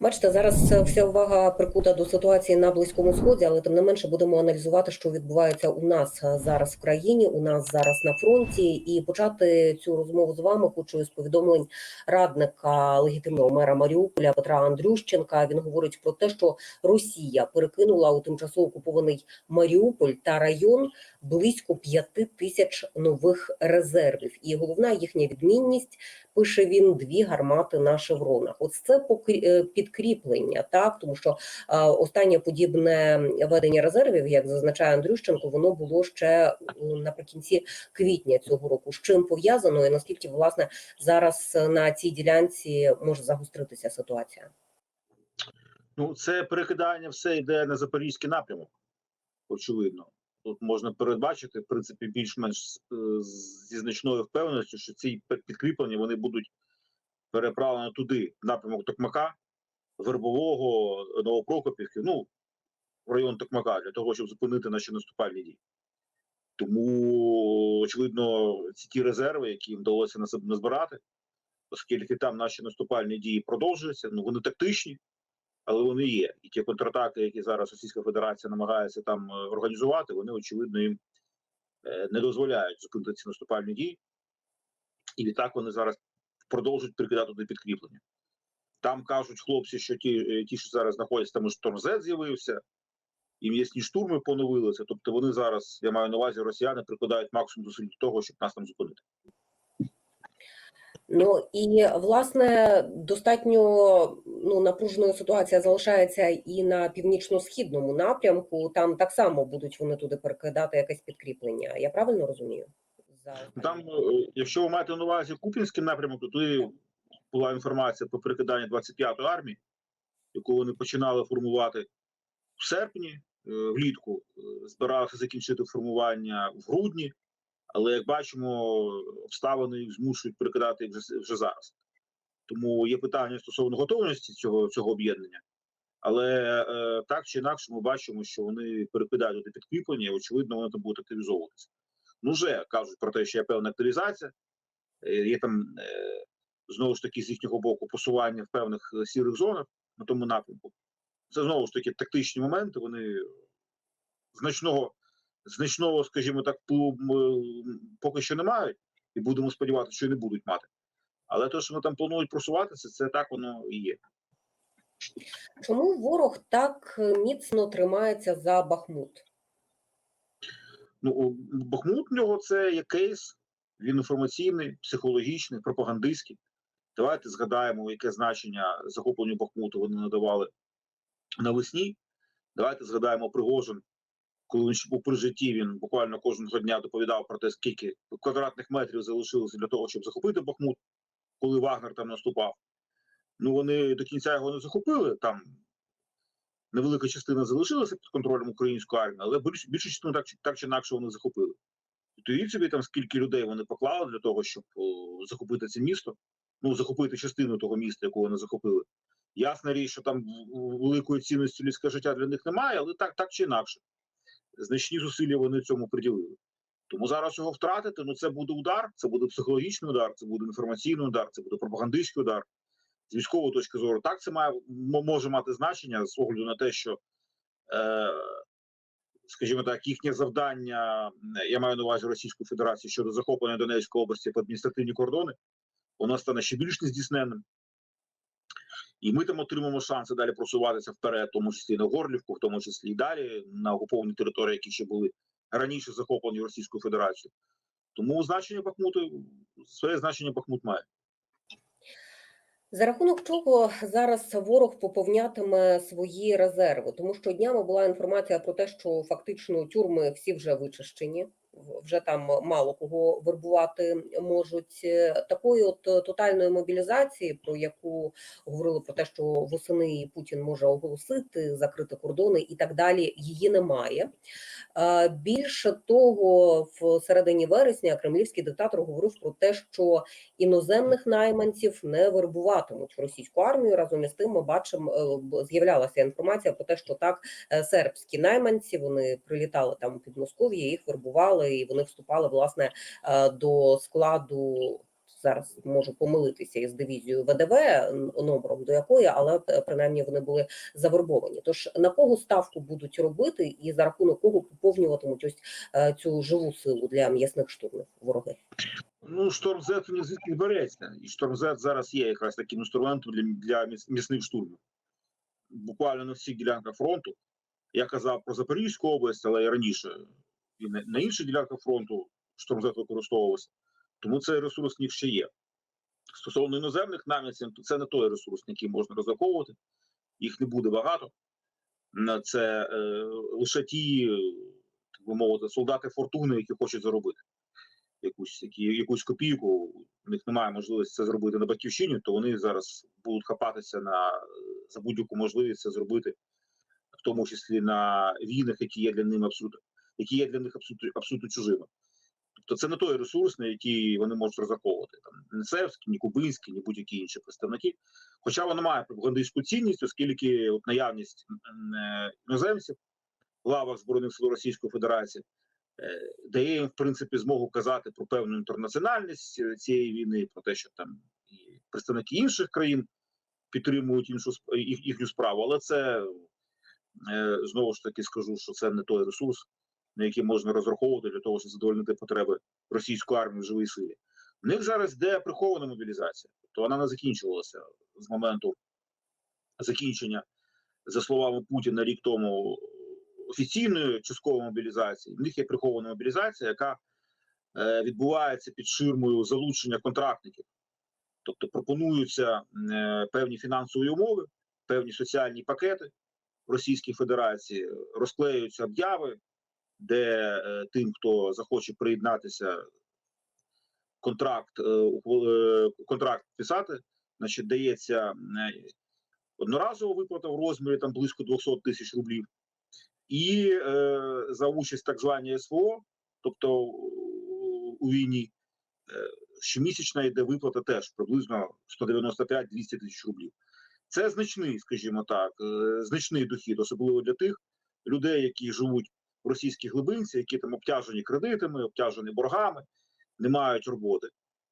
Бачите, зараз е, вся увага прикута до ситуації на близькому сході, але тим не менше будемо аналізувати, що відбувається у нас е, зараз в країні, у нас зараз на фронті. І почати цю розмову з вами хочу з повідомлень радника легітимного мера Маріуполя Петра Андрющенка. Він говорить про те, що Росія перекинула у тимчасово окупований Маріуполь та район близько п'яти тисяч нових резервів. І головна їхня відмінність пише він дві гармати на шевронах. Ось це покрі- е, підкріплення, так тому що е, останнє подібне ведення резервів, як зазначає Андрющенко, воно було ще е, наприкінці квітня цього року. З чим пов'язано і наскільки власне зараз е, на цій ділянці може загостритися ситуація? Ну, це перекидання все йде на запорізький напрямок, очевидно. Тут можна передбачити, в принципі, більш-менш е, зі значною впевненістю, що ці підкріплення вони будуть переправлені туди, напрямок Токмака, Вербового, Новопрокопівки, ну, в район Токмака, для того, щоб зупинити наші наступальні дії. Тому, очевидно, ці ті резерви, які їм вдалося на себе назбирати, оскільки там наші наступальні дії продовжуються, ну вони тактичні, але вони є. І ті контратаки, які зараз Російська Федерація намагається там е, організувати, вони очевидно їм е, не дозволяють зупинити ці наступальні дії. І відтак вони зараз продовжують прикидати туди підкріплення. Там кажуть хлопці, що ті, е, ті що зараз знаходяться, там і штормзет з'явився, і м'ясні штурми поновилися. Тобто вони зараз, я маю на увазі, росіяни прикладають максимум зусиль до того, щоб нас там зупинити. Ну і власне достатньо ну напруженою ситуація залишається і на північно-східному напрямку. Там так само будуть вони туди перекидати якесь підкріплення. Я правильно розумію? За Там, е, якщо ви маєте на увазі Купінський напрямок, то туди була інформація про перекидання 25-ї армії, яку вони починали формувати в серпні, е, влітку. Е, Збиралися закінчити формування в грудні, але як бачимо, обставини їх змушують перекидати вже, вже зараз. Тому є питання стосовно готовності цього, цього об'єднання. Але е, так чи інакше, ми бачимо, що вони перекидають туди підкріплення, і очевидно, вони там будуть активізовуватися. Ну, вже кажуть про те, що є певна активізація, е, є там знову ж таки з їхнього боку посування в певних е, сірих зонах на тому напрямку. Це знову ж таки тактичні моменти. Вони значного, значного, скажімо так, поки що не мають, і будемо сподіватися, що і не будуть мати. Але те, що вони там планують просуватися, це так воно і є. чому ворог так міцно тримається за Бахмут? Ну, Бахмут в нього це є кейс, він інформаційний, психологічний, пропагандистський. Давайте згадаємо, яке значення захопленню Бахмуту вони надавали навесні. Давайте згадаємо Пригожин, коли він був при житті, він буквально кожного дня доповідав про те, скільки квадратних метрів залишилося для того, щоб захопити Бахмут, коли Вагнер там наступав. Ну, вони до кінця його не захопили. Там невелика частина залишилася під контролем української армії, але більш, більшу частину так, так чи інакше вони захопили. Уявіть собі там, скільки людей вони поклали для того, щоб о, захопити це місто, ну захопити частину того міста, яку вони захопили. Ясна річ, що там великої цінності людське життя для них немає, але так, так чи інакше. Значні зусилля вони цьому приділили. Тому зараз його втратити, ну це буде удар, це буде психологічний удар, це буде інформаційний удар, це буде пропагандистський удар. З військової точки зору, так це має може мати значення з огляду на те, що е, скажімо так, їхнє завдання, я маю на увазі Російської Федерації щодо захоплення Донецької області по адміністративні кордони, воно стане ще більш нездійсненним. І ми там отримаємо шанси далі просуватися вперед, в тому числі на Горлівку, в тому числі і далі на окуповані території, які ще були раніше захоплені Російською Федерацією. Тому значення Бахмуту, своє значення Бахмут має. За рахунок чого зараз ворог поповнятиме свої резерви? Тому що днями була інформація про те, що фактично тюрми всі вже вичищені, вже там мало кого вербувати можуть. Е, Такої от е, тотальної мобілізації, про яку говорили про те, що восени Путін може оголосити, закрити кордони і так далі, її немає. Е, Більше того, в середині вересня кремлівський диктатор говорив про те, що іноземних найманців не вербуватимуть в російську армію. Разом із тим ми бачимо, з'являлася інформація про те, що так сербські найманці вони прилітали там під Москов'я, їх вербували, і вони вступали власне е, до складу зараз можу помилитися із дивізією ВДВ номером до якої, але принаймні вони були завербовані. Тож на кого ставку будуть робити, і за рахунок кого поповнюватимуть ось е, цю живу силу для м'ясних штурмів вороги? Ну, Шторм Z не звідки береться. І Шторм Z зараз є якраз таким інструментом для, для місних штурмів. Буквально на всіх ділянках фронту. Я казав про Запорізьку область, але і раніше і на, інших ділянках фронту Шторм Z використовувався. Тому цей ресурс них ще є. Стосовно іноземних наміців, то це не той ресурс, на який можна розраховувати. Їх не буде багато. Це е, лише ті, так би мовити, солдати фортуни, які хочуть заробити якусь які, якусь копійку, у них немає можливості це зробити на батьківщині, то вони зараз будуть хапатися на за будь-яку можливість це зробити, в тому числі на війнах, які є для них абсолютно, які є для них абсолютно абсолютно чужими. Тобто це не той ресурс, на який вони можуть розраховувати там не сербські, ні кубинські, ні будь-які інші представники. Хоча воно має пропагандистську цінність, оскільки от наявність е, іноземців в лавах збройних сил Російської Федерації е, дає їм в принципі змогу казати про певну інтернаціональність е, цієї війни, про те, що там і представники інших країн підтримують іншу їх, їхню справу, але це е, знову ж таки скажу, що це не той ресурс, на який можна розраховувати для того, щоб задовольнити потреби російської армії в живій силі. В них зараз йде прихована мобілізація, тобто вона не закінчувалася з моменту закінчення, за словами Путіна, рік тому офіційної часткової мобілізації. В них є прихована мобілізація, яка е, відбувається під ширмою залучення контрактників. Тобто пропонуються е, певні фінансові умови, певні соціальні пакети Російській Федерації, розклеюються обяви, де е, тим, хто захоче приєднатися, контракт, е, е, контракт писати, значить, дається одноразова виплата в розмірі там близько 200 тисяч рублів, і е, за участь так звані СВО, тобто у- війні, щомісячна йде виплата теж приблизно 195-200 тисяч рублів. Це значний, скажімо так, значний дохід, особливо для тих людей, які живуть в російській глибинці, які там обтяжені кредитами, обтяжені боргами, не мають роботи,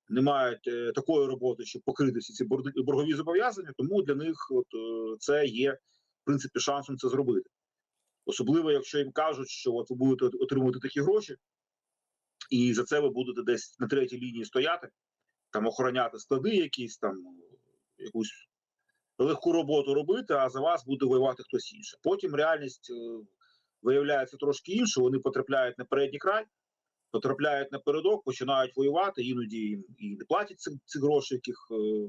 не мають е, такої роботи, щоб покрити всі ці боргові зобов'язання. Тому для них от, е, це є в принципі шансом це зробити. Особливо, якщо їм кажуть, що от ви будете отримувати такі гроші, і за це ви будете десь на третій лінії стояти, там охороняти склади, якісь там якусь легку роботу робити, а за вас буде воювати хтось інший. Потім реальність е, виявляється трошки інша. Вони потрапляють на передній край, потрапляють на передок, починають воювати. Іноді їм і не платять ці, ці гроші, яких, е,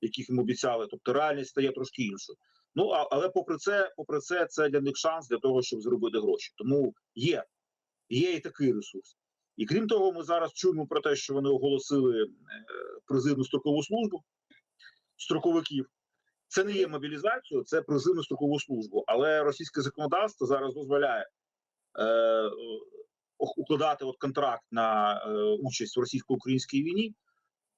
яких їм обіцяли. Тобто реальність стає трошки іншою. Ну а, але попри це, попри це, це для них шанс для того, щоб зробити гроші. Тому є, є і такий ресурс. І крім того, ми зараз чуємо про те, що вони оголосили е, призивну строкову службу строковиків. Це не є мобілізацією, це призивну строкову службу. Але російське законодавство зараз дозволяє е, укладати от контракт на е, участь в російсько-українській війні,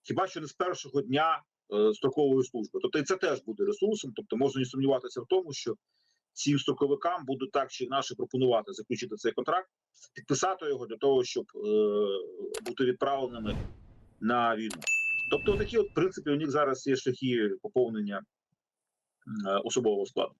хіба що не з першого дня е, строкової служби. Тобто і це теж буде ресурсом. Тобто можна не сумніватися в тому, що цим строковикам будуть так чи інакше пропонувати заключити цей контракт, підписати його для того, щоб е, бути відправленими на війну. Тобто, такі от в принципі у них зараз є шляхи поповнення Е, особового складу.